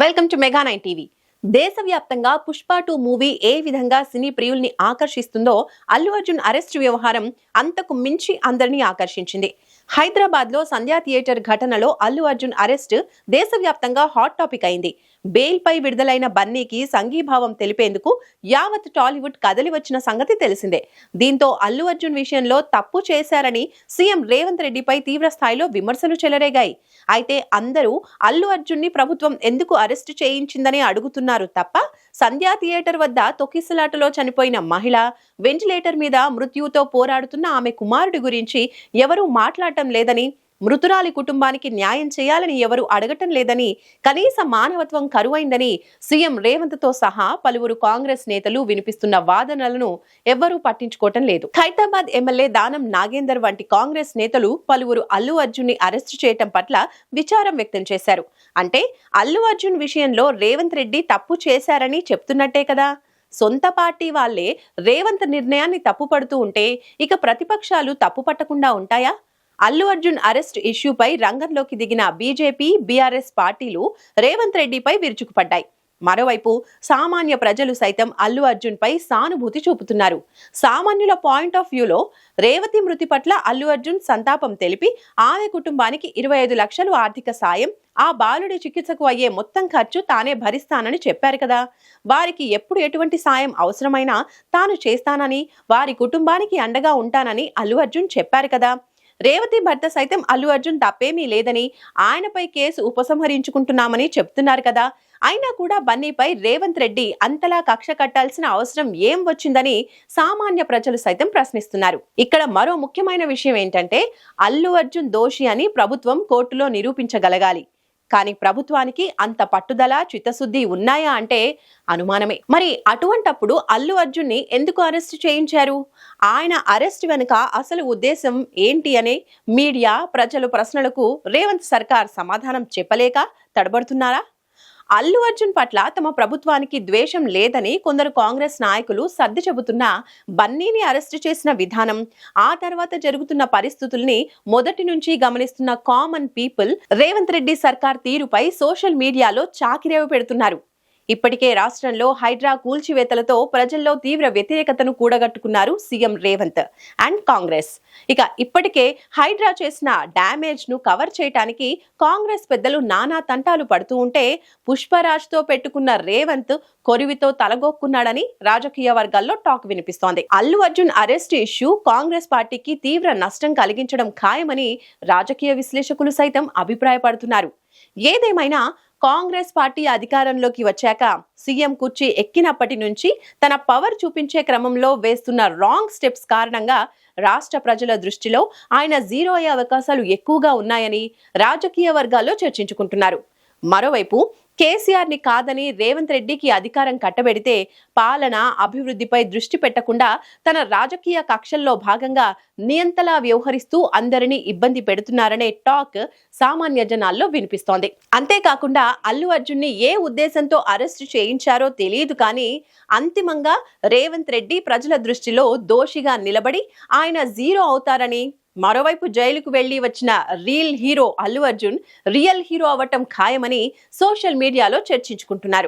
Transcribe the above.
Welcome to mega nine TV. దేశవ్యాప్తంగా Pushpa two movie ఏ విధంగా సినీ ప్రియుల్ని ఆకర్షిస్తుందో అల్లు అర్జున్ అరెస్ట్ వ్యవహారం అంతకు మించి అందరినీ ఆకర్షించింది. హైదరాబాద్లో సంధ్యా థియేటర్ ఘటనలో అల్లు అర్జున్ అరెస్ట్ దేశవ్యాప్తంగా హాట్ టాపిక్ అయింది. బెయిల్ పై విడుదలైన బన్నీకి సంఘీభావం తెలిపేందుకు యావత్ టాలీవుడ్ కదలి వచ్చిన సంగతి తెలిసిందే. దీంతో అల్లు అర్జున్ విషయంలో తప్పు చేశారని సీఎం రేవంత్ రెడ్డిపై తీవ్ర స్థాయిలో విమర్శలు చెలరేగాయి. అయితే అందరూ అల్లు అర్జున్ని ప్రభుత్వం ఎందుకు అరెస్టు చేయించిందని అడుగుతున్నారు తప్ప సంధ్యా థియేటర్ వద్ద తొక్కిసలాటలో చనిపోయిన మహిళ వెంటిలేటర్ మీద మృత్యుతో పోరాడుతున్న ఆమె కుమారుడి గురించి ఎవరూ మాట్లాడటం లేదని మృతురాలి కుటుంబానికి న్యాయం చేయాలని ఎవరు అడగటం లేదని కనీస మానవత్వం కరువైందని సీఎం రేవంత్తో సహా పలువురు కాంగ్రెస్ నేతలు వినిపిస్తున్న వాదనలను ఎవ్వరూ పట్టించుకోవటం లేదు. ఖైతాబాద్ ఎమ్మెల్యే దానం నాగేందర్ వంటి కాంగ్రెస్ నేతలు పలువురు అల్లు అర్జున్ని అరెస్టు చేయటం పట్ల విచారం వ్యక్తం చేశారు. అంటే అల్లు అర్జున్ విషయంలో రేవంత్ రెడ్డి తప్పు చేశారని చెప్తున్నట్టే కదా! సొంత పార్టీ వాళ్ళే రేవంత్ నిర్ణయాన్ని తప్పుపడుతూ ఉంటే ఇక ప్రతిపక్షాలు తప్పు పట్టకుండా ఉంటాయా? అల్లు అర్జున్ అరెస్ట్ ఇష్యూపై రంగంలోకి దిగిన బీజేపీ బీఆర్ఎస్ పార్టీలు రేవంత్ రెడ్డిపై విరుచుకుపడ్డాయి. మరోవైపు సామాన్య ప్రజలు సైతం అల్లు అర్జున్ పై సానుభూతి చూపుతున్నారు. సామాన్యుల పాయింట్ ఆఫ్ వ్యూలో రేవతి మృతి పట్ల అల్లు అర్జున్ సంతాపం తెలిపి ఆమె కుటుంబానికి ఇరవై ఐదు లక్షలు ఆర్థిక సాయం ఆ బాలుడి చికిత్సకు అయ్యే మొత్తం ఖర్చు తానే భరిస్తానని చెప్పారు కదా. వారికి ఎప్పుడు ఎటువంటి సాయం అవసరమైనా తాను చేస్తానని వారి కుటుంబానికి అండగా ఉంటానని అల్లు అర్జున్ చెప్పారు కదా. రేవతి భర్త సైతం అల్లు అర్జున్ తప్పేమీ లేదని ఆయనపై కేసు ఉపసంహరించుకుంటున్నామని చెప్తున్నారు కదా. అయినా కూడా బన్నీపై రేవంత్ రెడ్డి అంతలా కక్ష కట్టాల్సిన అవసరం ఏం వచ్చిందని సామాన్య ప్రజలు సైతం ప్రశ్నిస్తున్నారు. ఇక్కడ మరో ముఖ్యమైన విషయం ఏంటంటే అల్లు అర్జున్ దోషి అని ప్రభుత్వం కోర్టులో నిరూపించగలగాలి. కానీ ప్రభుత్వానికి అంత పట్టుదల చిత్తశుద్ధి ఉన్నాయా అంటే అనుమానమే. మరి అటువంటప్పుడు అల్లు అర్జున్ని ఎందుకు అరెస్ట్ చేయించారు? ఆయన అరెస్ట్ వెనుక అసలు ఉద్దేశం ఏంటి అనే మీడియా ప్రజలు ప్రశ్నలకు రేవంత్ సర్కార్ సమాధానం చెప్పలేక తడబడుతున్నారా? అల్లు అర్జున్ పట్ల తమ ప్రభుత్వానికి ద్వేషం లేదని కొందరు కాంగ్రెస్ నాయకులు సర్ది చెబుతున్నా బన్నీని అరెస్టు చేసిన విధానం ఆ తర్వాత జరుగుతున్న పరిస్థితుల్ని మొదటి నుంచి గమనిస్తున్న కామన్ పీపుల్ రేవంత్ రెడ్డి సర్కార్ తీరుపై సోషల్ మీడియాలో చాకిరేవు పెడుతున్నారు. ఇప్పటికే రాష్ట్రంలో హైడ్రా కూల్చివేతలతో ప్రజల్లో తీవ్ర వ్యతిరేకతను కూడగట్టుకున్నారు సీఎం రేవంత్ అండ్ కాంగ్రెస్. ఇక ఇప్పటికే హైడ్రా చేసిన డ్యామేజ్ను కవర్ చేయటానికి కాంగ్రెస్ పెద్దలు నానా తంటాలు పడుతూ ఉంటే పుష్పరాజ్తో పెట్టుకున్న రేవంత్ కొరివితో తలగొక్కున్నాడని రాజకీయ వర్గాల్లో టాక్ వినిపిస్తోంది. Allu Arjun arrest issue Congress పార్టీకి తీవ్ర నష్టం కలిగించడం ఖాయమని రాజకీయ విశ్లేషకులు సైతం అభిప్రాయపడుతున్నారు. ఏదేమైనా కాంగ్రెస్ పార్టీ అధికారంలోకి వచ్చాక సీఎం కుర్చీ ఎక్కినప్పటి నుంచి తన పవర్ చూపించే క్రమంలో వేస్తున్న రాంగ్ స్టెప్స్ కారణంగా రాష్ట్ర ప్రజల దృష్టిలో ఆయన జీరో అయ్యే అవకాశాలు ఎక్కువగా ఉన్నాయని రాజకీయ వర్గాల్లో చర్చించుకుంటున్నారు. మరోవైపు కేసీఆర్ని కాదని రేవంత్ రెడ్డికి అధికారం కట్టబెడితే పాలన అభివృద్ధిపై దృష్టి పెట్టకుండా తన రాజకీయ కక్షల్లో భాగంగా నియంతలా వ్యవహరిస్తూ అందరినీ ఇబ్బంది పెడుతున్నారనే టాక్ సామాన్య జనాల్లో వినిపిస్తోంది. అంతేకాకుండా అల్లు అర్జున్ని ఏ ఉద్దేశంతో అరెస్ట్ చేయించారో తెలియదు కానీ అంతిమంగా రేవంత్ రెడ్డి ప్రజల దృష్టిలో దోషిగా నిలబడి ఆయన జీరో అవుతారని మరోవైపు జైలుకు వెళ్ళి వచ్చిన reel hero Allu Arjun real hero అవ్వటం ఖాయమని సోషల్ మీడియాలో చర్చించుకుంటున్నారు.